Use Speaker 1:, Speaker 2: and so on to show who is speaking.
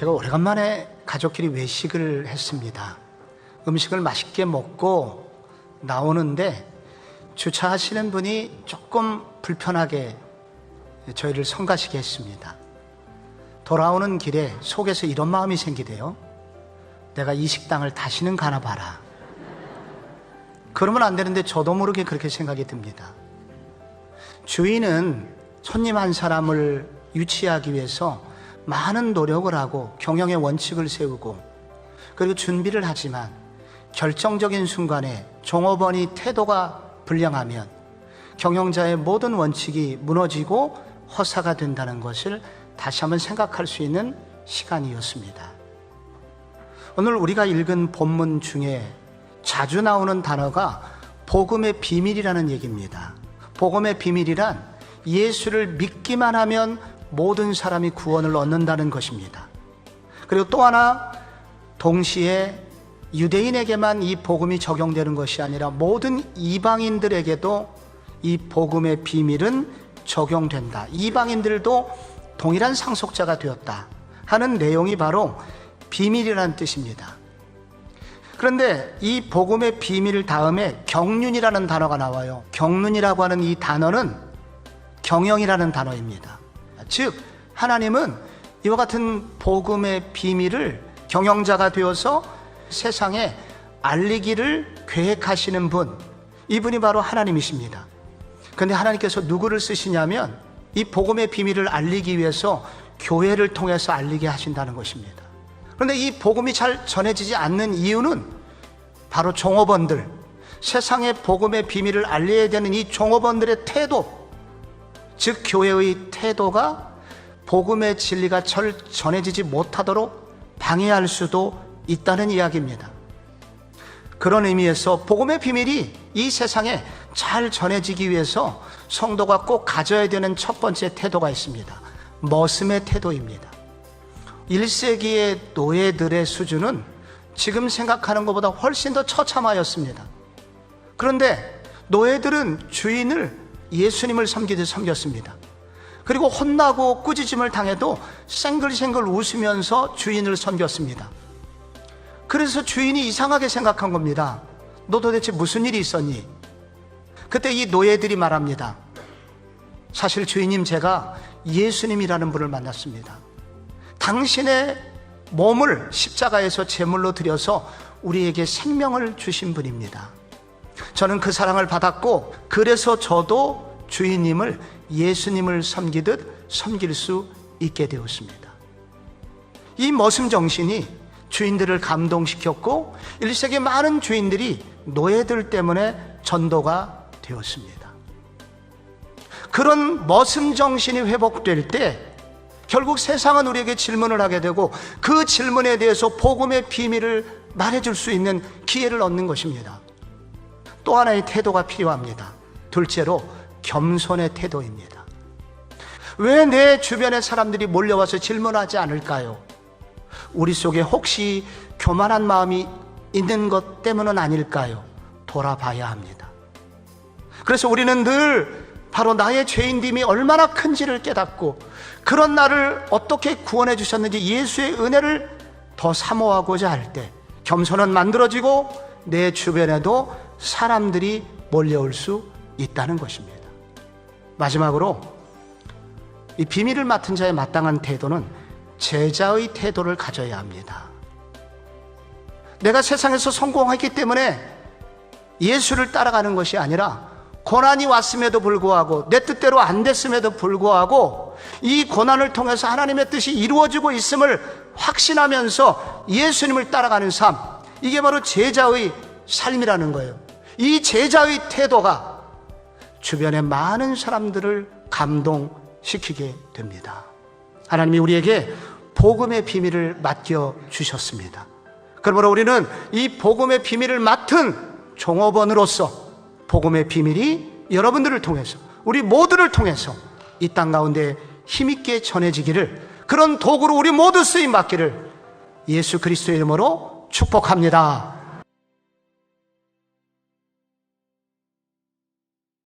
Speaker 1: 제가 오래간만에 가족끼리 외식을 했습니다. 음식을 맛있게 먹고 나오는데 주차하시는 분이 조금 불편하게 저희를 성가시게 했습니다. 돌아오는 길에 속에서 이런 마음이 생기대요. 내가 이 식당을 다시는 가나 봐라. 그러면 안 되는데 저도 모르게 그렇게 생각이 듭니다. 주인은 손님 한 사람을 유치하기 위해서 많은 노력을 하고 경영의 원칙을 세우고 그리고 준비를 하지만 결정적인 순간에 종업원이 태도가 불량하면 경영자의 모든 원칙이 무너지고 허사가 된다는 것을 다시 한번 생각할 수 있는 시간이었습니다. 오늘 우리가 읽은 본문 중에 자주 나오는 단어가 복음의 비밀이라는 얘기입니다. 복음의 비밀이란 예수를 믿기만 하면 모든 사람이 구원을 얻는다는 것입니다. 그리고 또 하나 동시에 유대인에게만 이 복음이 적용되는 것이 아니라 모든 이방인들에게도 이 복음의 비밀은 적용된다. 이방인들도 동일한 상속자가 되었다. 하는 내용이 바로 비밀이라는 뜻입니다. 그런데 이 복음의 비밀 다음에 경륜이라는 단어가 나와요. 경륜이라고 하는 이 단어는 경영이라는 단어입니다. 즉, 하나님은 이와 같은 복음의 비밀을 경영자가 되어서 세상에 알리기를 계획하시는 분, 이분이 바로 하나님이십니다. 그런데 하나님께서 누구를 쓰시냐면 이 복음의 비밀을 알리기 위해서 교회를 통해서 알리게 하신다는 것입니다. 그런데 이 복음이 잘 전해지지 않는 이유는 바로 종업원들, 세상의 복음의 비밀을 알려야 되는 이 종업원들의 태도, 즉 교회의 태도가 복음의 진리가 잘 전해지지 못하도록 방해할 수도 있다는 이야기입니다. 그런 의미에서 복음의 비밀이 이 세상에 잘 전해지기 위해서 성도가 꼭 가져야 되는 첫 번째 태도가 있습니다. 머슴의 태도입니다. 1세기의 노예들의 수준은 지금 생각하는 것보다 훨씬 더 처참하였습니다. 그런데 노예들은 주인을 예수님을 섬기듯 섬겼습니다. 그리고 혼나고 꾸짖음을 당해도 생글생글 웃으면서 주인을 섬겼습니다. 그래서 주인이 이상하게 생각한 겁니다. 너 도대체 무슨 일이 있었니? 그때 이 노예들이 말합니다. 사실 주인님 제가 예수님이라는 분을 만났습니다. 당신의 몸을 십자가에서 제물로 드려서 우리에게 생명을 주신 분입니다. 저는 그 사랑을 받았고 그래서 저도 주인님을 예수님을 섬기듯 섬길 수 있게 되었습니다. 이 머슴 정신이 주인들을 감동시켰고 1세기 많은 주인들이 노예들 때문에 전도가 되었습니다. 그런 머슴 정신이 회복될 때 결국 세상은 우리에게 질문을 하게 되고 그 질문에 대해서 복음의 비밀을 말해줄 수 있는 기회를 얻는 것입니다. 또 하나의 태도가 필요합니다. 둘째로 겸손의 태도입니다. 왜 내 주변의 사람들이 몰려와서 질문하지 않을까요? 우리 속에 혹시 교만한 마음이 있는 것 때문은 아닐까요? 돌아봐야 합니다. 그래서 우리는 늘 바로 나의 죄인됨이 얼마나 큰지를 깨닫고 그런 나를 어떻게 구원해 주셨는지 예수의 은혜를 더 사모하고자 할 때 겸손은 만들어지고 내 주변에도 사람들이 몰려올 수 있다는 것입니다. 마지막으로 이 비밀을 맡은 자의 마땅한 태도는 제자의 태도를 가져야 합니다. 내가 세상에서 성공했기 때문에 예수를 따라가는 것이 아니라 고난이 왔음에도 불구하고 내 뜻대로 안 됐음에도 불구하고 이 고난을 통해서 하나님의 뜻이 이루어지고 있음을 확신하면서 예수님을 따라가는 삶 이게 바로 제자의 삶이라는 거예요. 이 제자의 태도가 주변의 많은 사람들을 감동시키게 됩니다. 하나님이 우리에게 복음의 비밀을 맡겨 주셨습니다. 그러므로 우리는 이 복음의 비밀을 맡은 종업원으로서 복음의 비밀이 여러분들을 통해서 우리 모두를 통해서 이 땅 가운데 힘있게 전해지기를 그런 도구로 우리 모두 쓰임 받기를 예수 그리스도의 이름으로 축복합니다.